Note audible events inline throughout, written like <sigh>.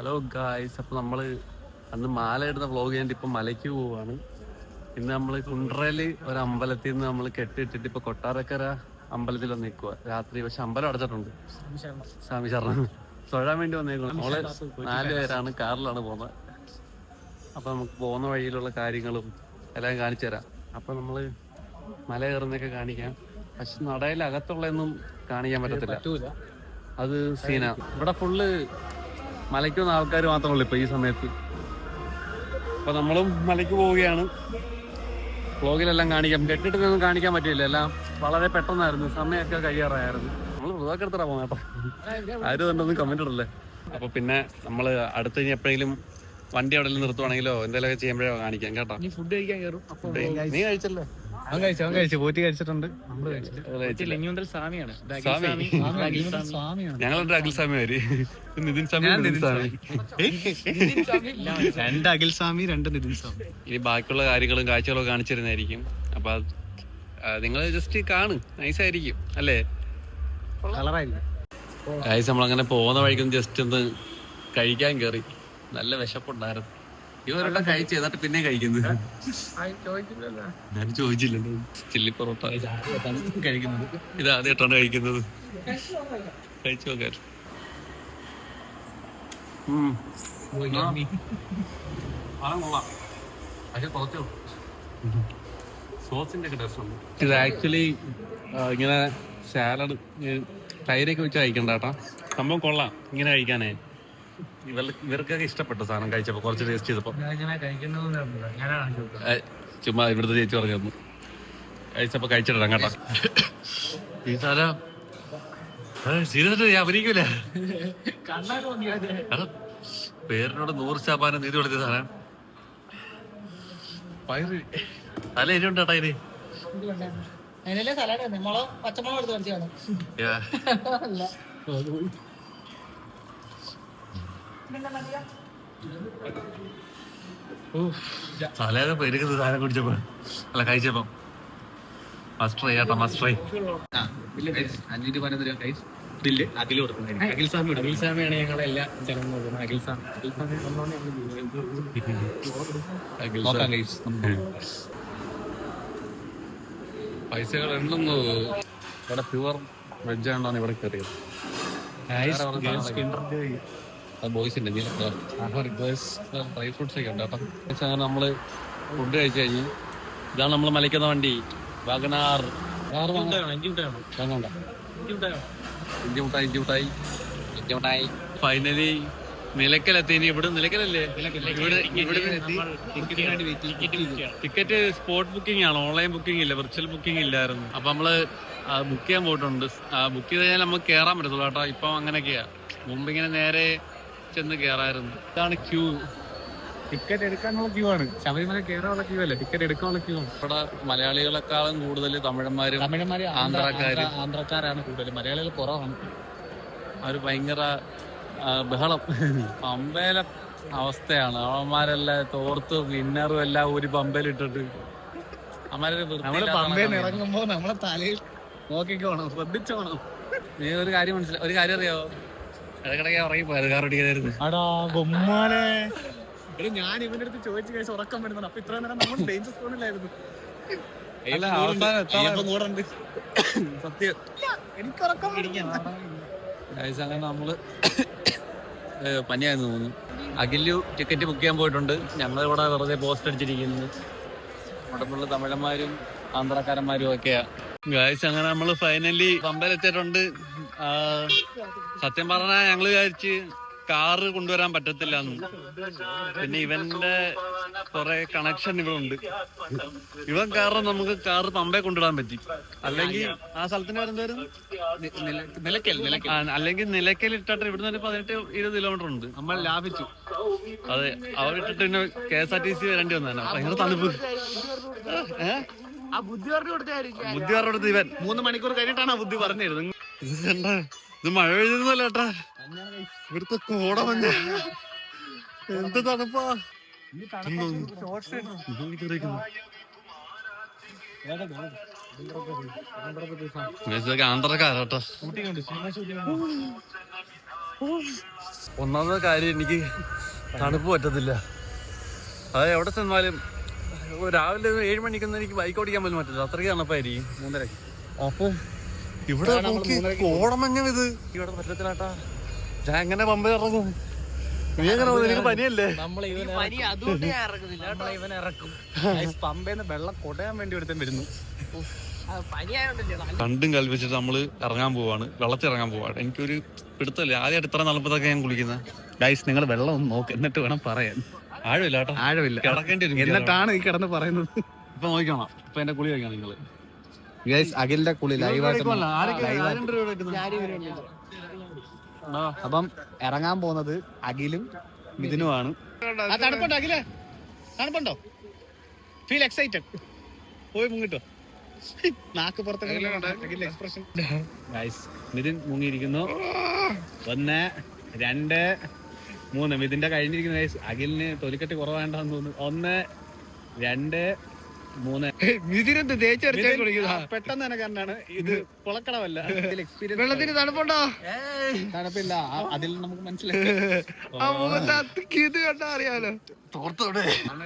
Hello guys അപ്പൊ നമ്മൾ അന്ന് മാല ഇടുന്ന വ്ളോഗ് കഴിഞ്ഞിട്ട് ഇപ്പൊ മലയ്ക്ക് പോവാണ്. ഇന്ന് നമ്മൾ കുണ്ട്രയിൽ ഒരു അമ്പലത്തിൽ നിന്ന് നമ്മൾ കെട്ടിയിട്ടിട്ട് ഇപ്പൊ കൊട്ടാരക്കര അമ്പലത്തിൽ വന്ന് നിൽക്കുക രാത്രി പക്ഷെ അമ്പലം അടച്ചിട്ടുണ്ട്. സ്വാമി ശരണം. തൊഴാൻ വേണ്ടി വന്നേക്കുന്നു നമ്മൾ നാല് പേരാണ് കാറിലാണ് പോകുന്നത് അപ്പൊ നമുക്ക് പോകുന്ന വഴിയിലുള്ള കാര്യങ്ങളും എല്ലാം കാണിച്ചു തരാം. അപ്പൊ നമ്മൾ മല കയറുന്നൊക്കെ കാണിക്കാം. പക്ഷെ നടയിൽ അകത്തുള്ളതൊന്നും കാണിക്കാൻ പറ്റത്തില്ല. അത് സീന. ഇവിടെ ഫുള്ള് മലയ്ക്ക് വന്ന ആൾക്കാർ മാത്രമേ ഉള്ളൂ ഇപ്പൊ ഈ സമയത്ത്. അപ്പൊ നമ്മളും മലയ്ക്ക് പോവുകയാണ്. വ്ളോഗിലെല്ലാം കാണിക്കാം. കെട്ടിട്ടൊന്നും കാണിക്കാൻ പറ്റില്ല എല്ലാം വളരെ പെട്ടെന്നായിരുന്നു. സമയമൊക്കെ കഴിയാറായിരുന്നു. നമ്മൾ വൃതാക്കെ എടുത്തിട്ടാ പോകാം കേട്ടോ. ആരും കണ്ടൊന്നും കമന്റ് ഇടല്ലേ? അപ്പൊ പിന്നെ നമ്മൾ അടുത്ത് ഇനി എപ്പോഴെങ്കിലും വണ്ടി എവിടെയെങ്കിലും നിർത്തുവാണെങ്കിലോ എന്തെങ്കിലുമൊക്കെ ചെയ്യുമ്പോഴോ കാണിക്കാം കേട്ടോ. നീ ഫുഡ് കഴിക്കാൻ കയറും നീ കഴിച്ചല്ലേ? അവൻ കഴിച്ചു അവൻ കഴിച്ചു. പോറ്റി കഴിച്ചിട്ടുണ്ട്. മുതൽ സ്വാമിയാണ്. സ്വാമി? സ്വാമിയാണ് ഞങ്ങളുണ്ട് അഖിൽ സ്വാമി. വരെ നിതിൻ സ്വാമി നിതിൻ സ്വാമി. രണ്ട് അഖിൽ സ്വാമി രണ്ട് നിതിൻ സ്വാമി. ഇനി ബാക്കിയുള്ള കാര്യങ്ങളും കാഴ്ചകളും കാണിച്ചു തരുന്നതായിരിക്കും അപ്പൊ നിങ്ങൾ ജസ്റ്റ് കാണു. നൈസായിരിക്കും അല്ലേ? നമ്മൾ അങ്ങനെ നമ്മളങ്ങനെ പോകുന്ന വഴിക്കും ജസ്റ്റ് ഒന്ന് കഴിക്കാൻ കയറി നല്ല വിശപ്പുണ്ടായിരുന്നു. ഇവരൊക്കെ കഴിച്ചു എന്നിട്ട് പിന്നെ കഴിക്കുന്നത്. ഞാൻ ചോദിച്ചില്ലല്ലോ. ചില്ലി പൊറോട്ട. കഴിക്കുന്നത്. ഇത് ആദ്യമായിട്ടാണ് കഴിക്കുന്നത്. കഴിച്ചു നോക്കാൻ ഇത് ആക്ച്വലി ഇങ്ങനെ സാലഡ് തൈരൊക്കെ വെച്ച് കഴിക്കണ്ട കേട്ടോ. സംഭവം കൊള്ളാം ഇങ്ങനെ കഴിക്കാനേ. ഇവർക്കൊക്കെ ഇഷ്ടപ്പെട്ട സാധനം കഴിച്ചപ്പോ കുറച്ച് ടേസ്റ്റ് ചെയ്തപ്പോ. ചുമ്മാ ഇവിടുത്തെ ചേച്ചി പറഞ്ഞു തന്നു. കഴിച്ചപ്പോ കഴിച്ചിട്ടാ കേട്ടോ. ഈ സാധനം സീരിയസ് ഞാൻ അഭിനയിക്കൂല. പേരിനോട് നൂറ് ശതമാനം നീതി കൊടുത്ത സാധനം. പയറ്. തല എരിവുണ്ട് കേട്ടാ ഇത് അതിനല്ലേ സലാഡ് തന്നെ മുളക് പച്ചമുളക് എടുത്ത് കളിച്ചാണ് തലയൊക്കെ പെരുകുന്നത് സാധനം കുടിച്ചപ്പോ. അല്ല കഴിച്ചപ്പോ. മസ്റ്റ് ട്രൈ കേട്ടോ മസ്റ്റ് ട്രൈ അഞ്ഞൂറ്റി പതിനൊന്ന് രൂപ കൈസ് ബില്ല് അഖിൽ കൊടുക്കുന്നതായിരിക്കും അഖിൽ സ്വാമി അഖിൽ സ്വാമിയാണ് ഞങ്ങളെല്ലാം ജനം നോക്കുന്നത്. അഖിൽ സ്വാമി അഖിൽ സ്വാമി വന്നോണ്ട് ഞങ്ങൾ നോക്കാം കൈസ് പൈസകൾ എണ്ണുന്നു ഇവിടെ പ്യുവർ വെജ് ആണോ ഇവിടെ കയറിയത്. ബോയ്സിന്റെ ഡ്രൈ ഫ്രൂട്ട്സ് ഒക്കെ ഉണ്ട്. അപ്പം അങ്ങനെ നമ്മൾ ഫുഡ് കഴിച്ച് കഴിഞ്ഞ് ഇതാണ് നമ്മൾ മലയ്ക്കുന്ന വണ്ടി. വാഗനാർ. ഫൈനലി നിലക്കലെത്തി ഇനി ഇവിടെ നിലക്കലല്ലേ ടിക്കറ്റ് സ്പോട്ട് ബുക്കിംഗ് ആണ്. ഓൺലൈൻ ബുക്കിംഗ് ഇല്ല. വെർച്വൽ ബുക്കിംഗ് ഇല്ലായിരുന്നു. അപ്പൊ നമ്മൾ ബുക്ക് ചെയ്യാൻ പോയിട്ടുണ്ട്. ബുക്ക് ചെയ്ത് കഴിഞ്ഞാൽ നമുക്ക് കയറാൻ പറ്റത്തുള്ളൂ കേട്ടോ. ഇപ്പൊ അങ്ങനെയൊക്കെയാ. മുമ്പ് ഇങ്ങനെ നേരെ ചെന്ന് കയറായിരുന്നു ഇതാണ് ക്യൂ. ടിക്കറ്റ് എടുക്കാനുള്ള ക്യൂ ആണ്. ശബരിമല കയറാനുള്ള ക്യൂ അല്ലേ? ടിക്കറ്റ് എടുക്കാനുള്ള ക്യൂ ആണ്. ഇവിടെ മലയാളികളെക്കാളും കൂടുതൽ തമിഴന്മാരും തമിഴന്മാര് ആന്ധ്രക്കാര്. ആന്ധ്രക്കാരാണ് കൂടുതൽ മലയാളികൾ കുറവാണ്. അവർ ഭയങ്കര ബഹളം. പമ്പയിലെ അവസ്ഥയാണ്. അവന്മാരെല്ലാം തോർത്ത് വിന്നറും എല്ലാം ഒരു പമ്പയിലിട്ടിട്ട്. നമ്മൾ പമ്പയിൽ ഇറങ്ങുമ്പോ നമ്മളെ തലയിൽ നോക്കിക്കോണം ശ്രദ്ധിച്ചോണം. നീ ഒരു കാര്യം മനസ്സിലായി ഒരു കാര്യം അറിയോ ഇടക്കിടക്ക് ഉറങ്ങി പോയത് കാർ ഓടിക്കാനായിരുന്നു അടാ ബൊമ്മാനെ ഞാൻ ഇവന്റെ അടുത്ത് ചോദിച്ചു കഴിച്ച് ഉറക്കം വരുന്നുണ്ട്. അപ്പൊ ഇത്ര നേരം നമ്മൾ ഡേഞ്ചർ സോണിലായിരുന്നു സത്യം. എനിക്ക് ഉറക്കം അങ്ങനെ നമ്മൾ പനിയായിരുന്നു തോന്നുന്നു. അഖിലു ടിക്കറ്റ് ബുക്ക് ചെയ്യാൻ പോയിട്ടുണ്ട്. ഞങ്ങളിവിടെ വെറുതെ പോസ്റ്റ് അടിച്ചിരിക്കുന്നു ഇവിടെ ഫുള്ള് തമിഴന്മാരും ആന്ധ്രാക്കാരന്മാരും ഒക്കെയാ. ഗായ്സ് അങ്ങനെ നമ്മൾ ഫൈനലി പമ്പയിലെത്തിയിട്ടുണ്ട്. ആ, സത്യം പറഞ്ഞാൽ ഞങ്ങൾ വിചാരിച്ച് കാറ് കൊണ്ടുവരാൻ പറ്റത്തില്ല പിന്നെ ഇവന്റെ കുറെ കണക്ഷൻ ഇവിടെ ഇവൻ കാരണം നമുക്ക് കാറ് പമ്പെ കൊണ്ടുവിടാൻ പറ്റി. അല്ലെങ്കിൽ ആ സ്ഥലത്തിന്റെ പേരെന്തായിരുന്നു? അല്ലെങ്കിൽ നിലയ്ക്കൽ ഇട്ടിട്ട് ഇവിടുന്ന് ഒരു പതിനെട്ട് ഇരുപത് കിലോമീറ്റർ ഉണ്ട്. നമ്മൾ ലാഭിച്ചു. അതെ അവരിട്ടിട്ട് പിന്നെ K S R T C വരേണ്ടി വന്നാണ് ഭയങ്കര തണുപ്പ്. ബുദ്ധി പറഞ്ഞു കൊടുത്തായിരിക്കും ബുദ്ധി കൊടുത്ത് ഇവൻ. മൂന്ന് മണിക്കൂർ കഴിഞ്ഞിട്ടാണ് ബുദ്ധി പറഞ്ഞിരുന്നത്. ഇത് മഴ പെയ്തിരുന്നല്ലോ ഏട്ടാ. ഇവിടുത്തെ കോട മഞ്ഞ. എന്ത് തണുപ്പാ. ഒന്നാമത്തെ കാര്യം എനിക്ക് തണുപ്പ് പറ്റത്തില്ല. അത് എവിടെ ചെന്നാലും രാവിലെ ഏഴ് മണിക്കൊന്നും എനിക്ക് ബൈക്ക് ഓടിക്കാൻ പോലും പറ്റില്ല അത്രയ്ക്ക് തണുപ്പായിരിക്കും. മൂന്നരക്ക്. അപ്പൊ ഇവിടെ നോക്കി ഓടമഞ്ഞ ഇത് ഇവിടെ പറ്റത്തിലാട്ടാ ഞാൻ എങ്ങനെ പമ്പ ഇറങ്ങും. നീ എങ്ങനെ നിനക്ക് പനിയല്ലേ? പമ്പേന്ന് വെള്ളം കൊടയാൻ വേണ്ടി ഒരുത്തൻ വരുന്നു. രണ്ടും കണ്ടും കൽപ്പിച്ചിട്ട് നമ്മൾ ഇറങ്ങാൻ പോവാണ്. വെള്ളത്തിൽ ഇറങ്ങാൻ പോവാണ്. എനിക്കൊരു പിടുത്തല്ലേ ആദ്യമായിട്ട് ഇത്ര തണുപ്പത്തൊക്കെ ഞാൻ കുളിക്കുന്നത് ഗൈസ് നിങ്ങൾ വെള്ളം ഒന്ന് നോക്ക്. എന്നിട്ട് വേണം പറയാൻ. ആഴമില്ല കേട്ടോ. ആഴമില്ല. കിടക്കേണ്ടി വരും എന്നിട്ടാണ് ഈ കിടന്ന് പറയുന്നത്. ഇപ്പൊ നോക്കിക്കോണം. ഇപ്പൊ എന്റെ കുളി കഴിക്കണം നിങ്ങൾ? ഗൈസ് അഖിലിന്റെ കുളി ലൈവായിട്ട് അപ്പം ഇറങ്ങാൻ പോകുന്നത് അഖിലും മിഥുനുമാണ്. ആ തണുപ്പുണ്ടോ അഖില? തണുപ്പുണ്ടോ? ഫീൽ എക്സൈറ്റഡ് പോയി മുങ്ങിട്ടോ. നാക്ക് പുറത്ത് എക്സ്പ്രഷൻ ഗൈസ് മിഥുൻ മുങ്ങിയിരിക്കുന്നു. ഒന്ന് രണ്ട് മൂന്ന്. മിഥുന്റെ കഴിഞ്ഞിരിക്കുന്ന ഗൈസ് അഖിലിന് തൊലിക്കെട്ട് കുറവാണ്ടെന്ന് തോന്നുന്നു. ഒന്ന് രണ്ട് മൂന്ന്. <laughs> തേച്ചരച്ചാൽ കുടിക്കുന്നതാ പെട്ടെന്ന് തന്നെ കണ്ടാണ് ഇത് കുളക്കടമല്ല എക്സ്പീരിയൻസ് <laughs> വെള്ളത്തിന് തണുപ്പുണ്ടോ? തണുപ്പില്ല. അതിൽ നമുക്ക് മനസ്സിലായി. ഇത് കണ്ടാ അറിയാലോ.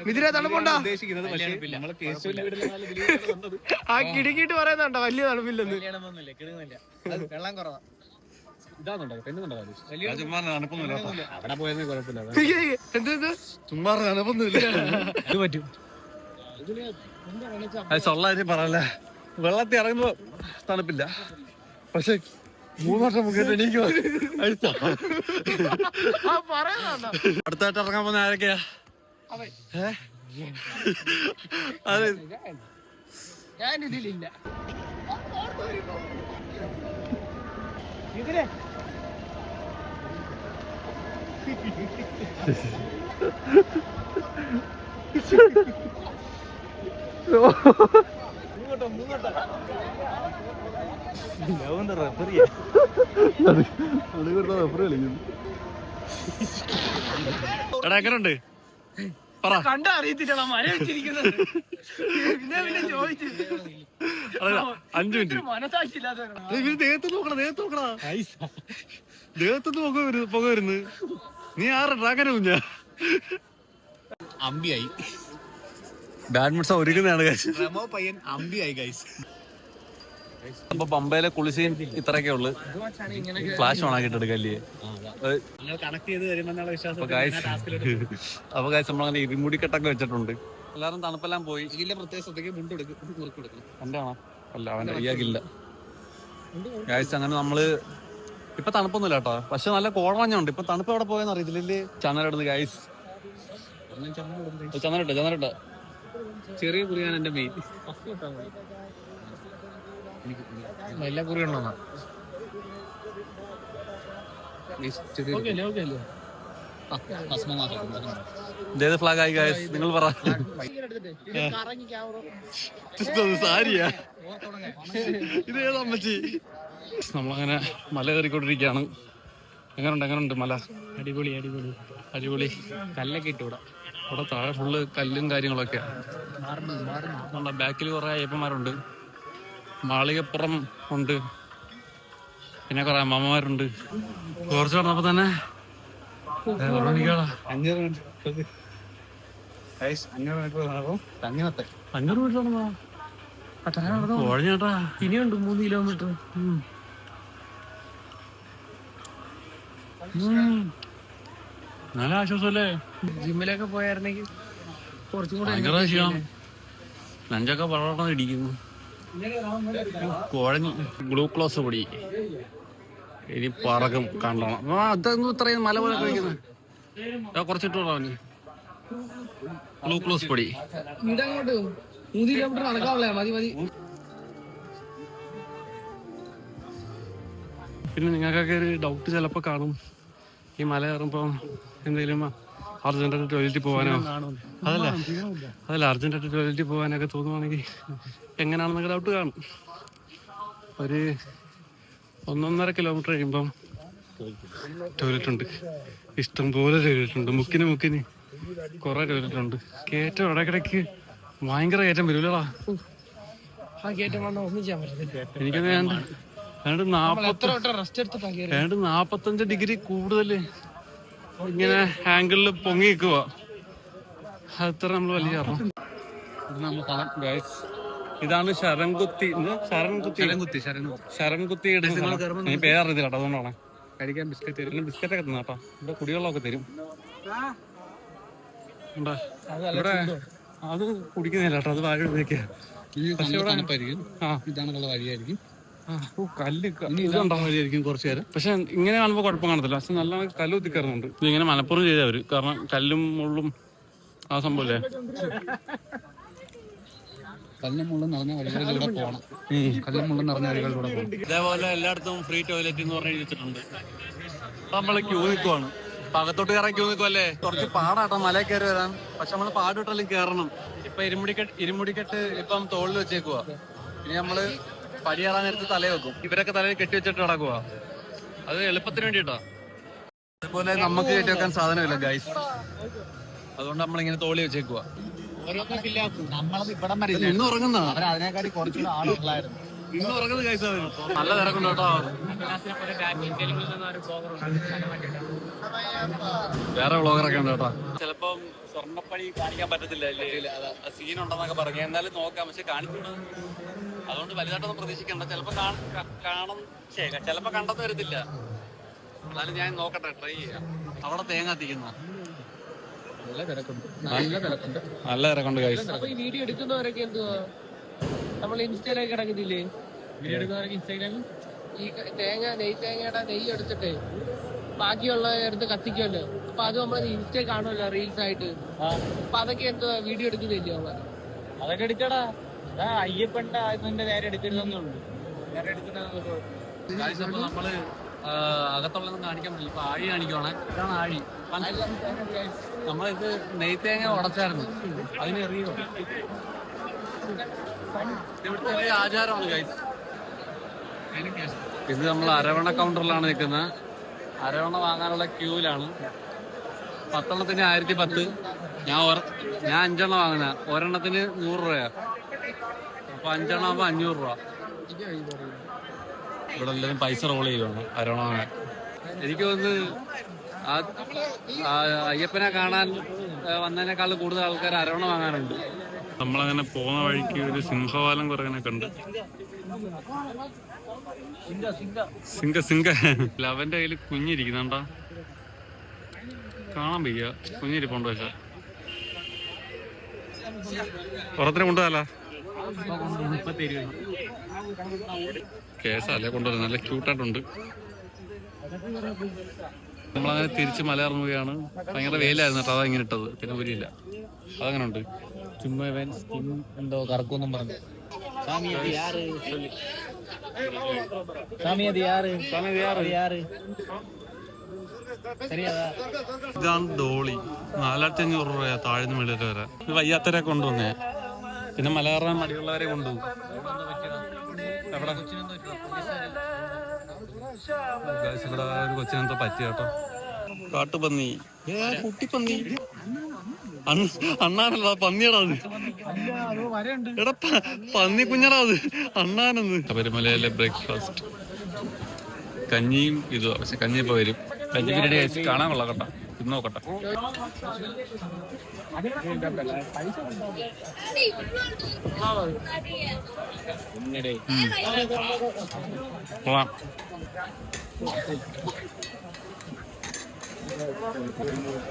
ഇതിനെ തണുപ്പുണ്ടോ? ഉദ്ദേശിക്കുന്നത് പക്ഷേ നമ്മളെ കേശുവിന്റെ വീട്ടിലെ നാല് ബിരിയാണിയാണ് വന്നത്. ആ കിടുക്കിട്ട് പറയുന്നുണ്ടോ? വലിയ തണുപ്പില്ലെന്ന്. വെള്ളം കുറവാ. ചുമ്മാ തണുപ്പൊന്നുമില്ല. ഇത് പറ്റും. അത് സൊള്ളാരും പറയല്ല വെള്ളത്തിൽ ഇറങ്ങുമ്പോ തണുപ്പില്ല. പക്ഷെ മൂന്ന് വർഷം മുഖേറ്റ് എനിക്ക് അടുത്തായിട്ട് ഇറങ്ങാൻ പോകുന്ന ആരൊക്കെയാ? അതെ ഇതിലില്ല <laughs> എടാ എങ്ങനെയുണ്ട് പറ. കണ്ടാ അറിയത്തില്ല മര വെച്ചിരിക്കുന്നത്. പിന്നെ പിന്നെ ചോദിച്ചു. അതെ, അഞ്ചു മിനിറ്റ്. മനസ്സാക്ഷിയില്ലാത്ത ഇവർ ദേഹത്ത് നോക്കണം ദേഹത്ത് നോക്കണ ദേഹത്തുനിന്ന് പുക വരുന്നു പുക വരുന്നു. നീ ആറ് ഡ്രാഗനെ കുഞ്ഞ അമ്പിയായി. ബാഡ്മിന്റൺ ഒരുക്കുന്നതാണ് റമോ പയ്യൻ അമ്പിയായി ഗൈസ് അപ്പൊ പമ്പയിലെ കുളിസീൻ ഇത്രയൊക്കെ ഉള്ളു. ഫ്ലാഷ് ഓൺ ആക്കിട്ട് എടുക്കല്ലേ നിങ്ങൾ കണക്ട് ചെയ്ത് തരുമെന്നുള്ള അപ്പൊ ഗായ്സ് <laughs> അപ്പൊ ഗായ്സ് നമ്മളങ്ങനെ ഇരുമുടിക്കെട്ടൊക്കെ വെച്ചിട്ടുണ്ട്. എല്ലാരും തണുപ്പെല്ലാം പോയി. എന്റെ ആണോ അല്ല അവന്റെ കയ്യാക്കില്ല ഗായ്സ് അങ്ങനെ നമ്മൾ ഇപ്പൊ തണുപ്പൊന്നുമില്ല കേട്ടോ. പക്ഷെ നല്ല കോഴമഞ്ഞുണ്ട് ഇപ്പൊ തണുപ്പ് എവിടെ പോയെന്ന് അറിയത്തില്ലേ. ചന്നലിടുന്നു ഗായ്സ് ചന്നലിട്ടോ ചന്നലിട്ടോ ചെറിയ കുറിയാണ് എന്റെ മെയിൻ എല്ലാ കുറിയുണ്ടോ ഇതേത് ഫ്ലാഗ് ആയി ഗായസ് നിങ്ങൾ പറ. കറങ്ങി ക്യാമറ. ഇതൊന്ന് സാരിയാ? ഇതേതാ അമ്മച്ചി? നമ്മളങ്ങനെ മല കയറിക്കൊണ്ടിരിക്കുകയാണ്. എങ്ങനെയുണ്ട് എങ്ങനെയുണ്ട് മല? അടിപൊളി അടിപൊളി. അടിപൊളി. കല്ലൊക്കെ ഇട്ടൂടാ അവിടെ താഴെ ഫുള്ള് കല്ലും കാര്യങ്ങളൊക്കെ ബാക്കിൽ കുറെ അയ്യപ്പന്മാരുണ്ട്. മാളികപ്പുറം ഉണ്ട്. പിന്നെ കുറെ അമ്മമാരുണ്ട്. കുറച്ച് നടന്നപ്പോ തന്നെ. അഞ്ഞൂറ് മീറ്റർ നടന്നോ. ഇനിയുണ്ട് മൂന്ന് കിലോമീറ്റർ നല്ല ആശ്വാസമല്ലേ? ജിമ്മിലൊക്കെ പോയായിരുന്നെങ്കിൽ കുറച്ചും കൂടെ നെഞ്ചൊക്കെ വളർന്ന് ഇടിക്കുന്നു. കോഴഞ്ഞ് ഗ്ലൂക്കോസ് പൊടി. ഇനി പറക്കും കണ്ടോണം. ആ അതൊന്നും ഇത്രയും മല പോലെ കഴിക്കുന്നത് കുറച്ചിട്ടോളാം അവന്. ഗ്ലൂക്കോസ് പൊടി. ഇതങ്ങോട്ട്. മൂന്ന് കിലോമീറ്റർ നടക്കാവുള്ള മതി മതി. പിന്നെ നിങ്ങൾക്കൊക്കെ ഒരു ഡൗട്ട് ചിലപ്പോൾ കാണും. ഈ മല കയറുമ്പോൾ എന്തെങ്കിലും അർജന്റായിട്ട് ടോയ്ലറ്റിൽ പോകാനോ? അതല്ല? അതല്ല അർജന്റായിട്ട് ടോയ്ലറ്റിൽ പോകാനൊക്കെ തോന്നുവാണെങ്കിൽ എങ്ങനെയാണെന്നൊക്കെ ഡൗട്ട് കാണും. ഒരു ഒന്നൊന്നര കിലോമീറ്റർ കഴിയുമ്പം ടോയ്ലറ്റ് ഉണ്ട്. ഇഷ്ടം പോലെ ടോയ്ലറ്റ് ഉണ്ട്. മുക്കിന് മുക്കിന് കുറെ ടോയ്ലറ്റ് ഉണ്ട്. കയറ്റം ഇടയ്ക്കിടയ്ക്ക് ഭയങ്കര കയറ്റം വരൂലടാ എനിക്കത് വേണ്ട നാപ്പത്തി നാപ്പത്തഞ്ച് ഡിഗ്രി കൂടുതൽ ഇങ്ങനെ ആംഗിളിൽ പൊങ്ങി നിൽക്കുക അത്ര നമ്മൾ വലിയ കാരണം. ഇത് നമ്മൾ കാണാം ഗൈസ് ഇതാണ് ശരംകുത്തി ശരംകുത്തി ശരംകുത്തി ശരൺകുത്തി പേരറിയത് കേട്ടോ അതുകൊണ്ടാണ്. കഴിക്കാൻ ബിസ്ക്കറ്റ് തരും. ബിസ്ക്കറ്റ് ഒക്കെ തന്നാട്ടോ ഇവിടെ കുടിവെള്ളമൊക്കെ തരും? ഇവിടെ അത് കുടിക്കുന്നില്ല കേട്ടോ അത് വാഴ പക്ഷെ ഇവിടെ ഇതാണുള്ള വഴിയായിരിക്കും. കല്ല് ക- ഇതുണ്ടാവും വഴിയായിരിക്കും കുറച്ച് നേരം. പക്ഷെ ഇങ്ങനെ കാണുമ്പോൾ കുഴപ്പം കാണത്തില്ല. പക്ഷെ നല്ല കല്ല് കുത്തി കയറുന്നുണ്ട് ഇത് ഇങ്ങനെ മലപ്പുറം ചെയ്തവര് കാരണം കല്ലും മുള്ളും ആ സംഭവല്ലേ? കല്ലും മുള്ളും നിറഞ്ഞ വഴികളിലൂടെ പോകണം കല്ലും മുള്ളും നിറഞ്ഞ വഴികളിലൂടെ പോകണം ഇതേപോലെ എല്ലായിടത്തും ഫ്രീ ടോയ്ലറ്റ് എന്ന് പറഞ്ഞ് എഴുതിച്ചിട്ടുണ്ട് നമ്മൾ ക്യൂ നിൽക്കുവാണ് പകത്തോട്ട് കയറാൻ ക്യൂ നിൽക്കുമല്ലേ കുറച്ച് പാടാട്ടോ മല കയറി വരാൻ. പക്ഷെ നമ്മൾ പാടിട്ടാലും കയറണം. ഇപ്പൊ ഇരുമുടിക്കെട്ട് ഇരുമുടിക്കെട്ട് ഇപ്പം തോളിൽ വെച്ചേക്കുവാ. ഇനി നമ്മൾ പടിയേറാൻ നേരത്ത് തല വെക്കും. ഇവരൊക്കെ തലയിൽ കെട്ടി വെച്ചിട്ട് നടക്കുക അത് എളുപ്പത്തിന് വേണ്ടിട്ടാ അതുപോലെ നമുക്ക് കെട്ടി വെക്കാൻ സാധനമില്ല ഗൈസ് അതുകൊണ്ട് നമ്മളിങ്ങനെ തോളി വെച്ചേക്കുക നമ്മളത് ഇവിടം വരെ ഇന്ന് ഉറങ്ങുന്ന അവർ അതിനെക്കാട്ടി കുറച്ചുകൂടെ ആളുകളായിരുന്നു ഇന്ന് ഉറങ്ങുന്നത് ഗൈസ് നല്ല തിരക്കുണ്ട് കേട്ടോ. വേറെ വ്ളോഗറൊക്കെ ഉണ്ട് കേട്ടോ. ചിലപ്പം സ്വർണപ്പണി കാണിക്കാൻ പറ്റത്തില്ല സീൻ ഉണ്ടെന്നൊക്കെ പറഞ്ഞു. എന്നാലും നോക്കാം. പക്ഷെ കാണിച്ചിട്ട് അതുകൊണ്ട് വലുതായിട്ടൊന്നും പ്രതീക്ഷിക്കണ്ട. ചിലപ്പോ കാണും ചിലപ്പോ കണ്ടെന്ന് വരത്തില്ല. എന്നാലും ഞാൻ നോക്കട്ടെ ട്രൈ ചെയ്യാം. അവിടെ തേങ്ങ എത്തിക്കുന്ന നല്ല തിരക്കുണ്ട്. നല്ല തിരക്കുണ്ട്. നല്ല തിരക്കുണ്ട് ഗൈസ് അപ്പൊ ഈ വീഡിയോ എടുക്കുന്നവരൊക്കെ എന്തുവാ? നമ്മൾ ഇൻസ്റ്റയിലേക്ക് കിടക്കുന്നില്ലേ വീഡിയോ എടുക്കുന്നവരൊക്കെ ഇൻസ്റ്റാഗ്രാമിൽ ഈ തേങ്ങ നെയ് തേങ്ങയുടെ നെയ്യ് എടുത്തിട്ട് ബാക്കിയുള്ള എടുത്ത് കത്തിക്കുമല്ലോ അപ്പൊ അത് നമ്മൾ കാണുമല്ലോ റീൽസ് ആയിട്ട്. അപ്പൊ അതൊക്കെ എന്തുവാ? വീഡിയോ എടുക്കുന്നില്ലേ അതൊക്കെ എടുക്കടാ. അതാ അയ്യപ്പന്റെ അതിന്റെ നേരെ എടുക്കരുതെന്നേ ഉള്ളൂ. നേരെ എടുക്കുന്ന ഗൈസ് അപ്പൊ നമ്മൾ അകത്തുള്ളതും കാണിക്കാൻ പറ്റില്ല ഇപ്പൊ ആഴി കാണിക്കുവാണ്. ഇതാണ് ആഴി. നമ്മളിത് നെയ്ത്തേങ്ങ ഉടച്ചായിരുന്നു. അതിന് എറിയോ? ഇവിടുത്തെ ഒരു ആചാരമാണ് ഗൈസ് ഇത് നമ്മൾ അരവണ കൗണ്ടറിലാണ് നിൽക്കുന്നത്. അരവണ വാങ്ങാനുള്ള ക്യൂവിലാണ് പത്തെണ്ണത്തിന് ആയിരത്തി പത്ത്. ഞാൻ ഞാൻ അഞ്ചെണ്ണം വാങ്ങുന്ന ഒരെണ്ണത്തിന് നൂറ് രൂപയാ. അപ്പൊ അഞ്ചെണ്ണം ആകുമ്പോ അഞ്ഞൂറ് രൂപ. ഇവിടെ എല്ലാവരും പൈസ റോൾ ചെയ്യുവാണ്. അരവണ എനിക്ക് തോന്നുന്നു അയ്യപ്പനെ കാണാൻ വന്നതിനേക്കാൾ കൂടുതൽ ആൾക്കാർ അരോണ വാങ്ങാനുണ്ട്. നമ്മളങ്ങനെ പോകുന്ന വഴിക്ക് ഒരു സിംഹവാലം കുറേ കണ്ട് സിംഗ സിംഗ ലവന്റെ കയ്യിൽ കുഞ്ഞിരിക്കുന്നുണ്ടോ? കാണാൻ വയ്യ. കുഞ്ഞിരിപ്പുണ്ടോ പക്ഷെ. പുറത്തിന് കൊണ്ടുപോകാലോ കേസല്ലേ കൊണ്ടുവരുന്നത്? നല്ല ക്യൂട്ടായിട്ടുണ്ട് നമ്മളങ്ങനെ തിരിച്ച് മല ഇറങ്ങുകയാണ് ഭയങ്കര വെയിലായിരുന്നു കേട്ടോ അതങ്ങനെ ഇട്ടത്. പിന്നെ പുരിയില്ല അതങ്ങനെ ഉണ്ട് എന്തോ കറക്കൂന്നും പറഞ്ഞു. ഇതാണ് ഡോളി നാലായിരത്തി അഞ്ഞൂറ് രൂപയാണ് താഴ്ന്നു മേളിൽ വരാൻ. വയ്യാത്തരെ കൊണ്ടുവന്നേ. പിന്നെ മല കയറാൻ മടിയുള്ളവരെ കൊണ്ടുപോകും ഇവിടെ ഒരു കൊച്ചിനെന്തോ പറ്റി കേട്ടോ കാട്ടുപന്നി. ഏ കുട്ടിപ്പന്നി. അണ്ണാനല്ലോ അണ്ണാനല്ല പന്നിയടാ അത്. എടാ പന്നി കുഞ്ഞടാ അത്. അണ്ണാനെന്ന്. ശബരിമലയിലെ ബ്രേക്ക്ഫാസ്റ്റ്. കഞ്ഞിയും ഇതുവാ. പക്ഷെ കഞ്ഞി ഇപ്പൊ വരും. കഞ്ഞി ബിരിയാണി കഴിച്ച് കാണാൻ കൊള്ളാം കേട്ടോ. ഇന്ന് നോക്കട്ടെ.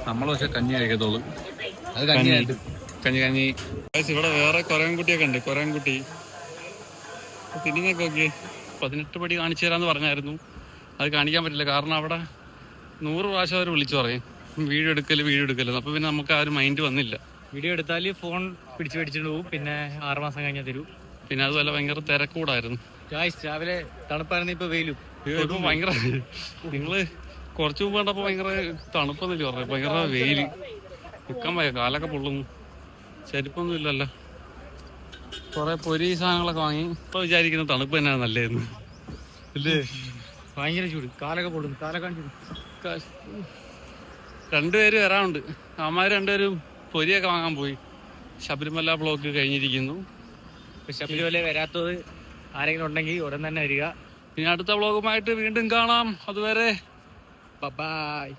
നമ്മൾ പക്ഷെ കഞ്ഞി കഴിക്കത്തുള്ളൂ. അത് കഞ്ഞി കഞ്ഞി. കഞ്ഞി ഇവിടെ വേറെ കൊരവൻകുട്ടിയൊക്കെ ഉണ്ട് കൊരവൻകുട്ടി തിരിഞ്ഞൊക്കെ നോക്കിയേ. പതിനെട്ട് പടി കാണിച്ചു തരാന്ന് പറഞ്ഞായിരുന്നു. അത് കാണിക്കാൻ പറ്റില്ല. കാരണം അവിടെ നൂറ് പ്രാവശ്യം അവർ വിളിച്ചു പറയും. വീഡിയോ എടുക്കൽ വീഡിയോ എടുക്കൽ. അപ്പൊ പിന്നെ നമുക്ക് ആ ഒരു മൈൻഡ് വന്നില്ല. വീഡിയോ എടുത്താൽ ഫോൺ പിടിച്ചു പിടിച്ചിട്ട് പോകും പിന്നെ ആറ് മാസം കഴിഞ്ഞാൽ തരൂ. പിന്നെ അതുപോലെ ഭയങ്കര തിരക്കൂടായിരുന്നു. ഗായ്സ് രാവിലെ തണുപ്പായിരുന്നു ഇപ്പൊ വെയിലും. ഇപ്പൊ ഭയങ്കര നിങ്ങൾ കുറച്ച് മുമ്പ് കണ്ടപ്പോ ഭയങ്കര തണുപ്പൊന്നുമില്ല പറഞ്ഞു. ഭയങ്കര വെയിൽ. നിക്കാൻ വയ്യ. കാലൊക്കെ പൊള്ളുന്നു. ചെരുപ്പൊന്നും ഇല്ലല്ലോ. കൊറേ പൊരി സാധനങ്ങളൊക്കെ വാങ്ങി. ഇപ്പൊ വിചാരിക്കുന്ന തണുപ്പ് തന്നെയാണ് നല്ലതെന്ന്. ഇല്ലേ? ഭയങ്കര ചൂട്. കാലൊക്കെ പൊള്ളുന്നു. കാലൊക്കെ ചൂട് രണ്ടുപേര് വരാനുണ്ട് അമ്മമാര് രണ്ടുപേരും പൊരിയൊക്കെ വാങ്ങാൻ പോയി. ശബരിമല ബ്ലോക്ക് കഴിഞ്ഞിരിക്കുന്നു. ശബരിമല വരാത്തത് ആരെങ്കിലും ഉണ്ടെങ്കിൽ ഉടൻ തന്നെ വരിക. ഇനി അടുത്ത ബ്ലോഗുമായിട്ട് വീണ്ടും കാണാം. അതുവരെ ബൈ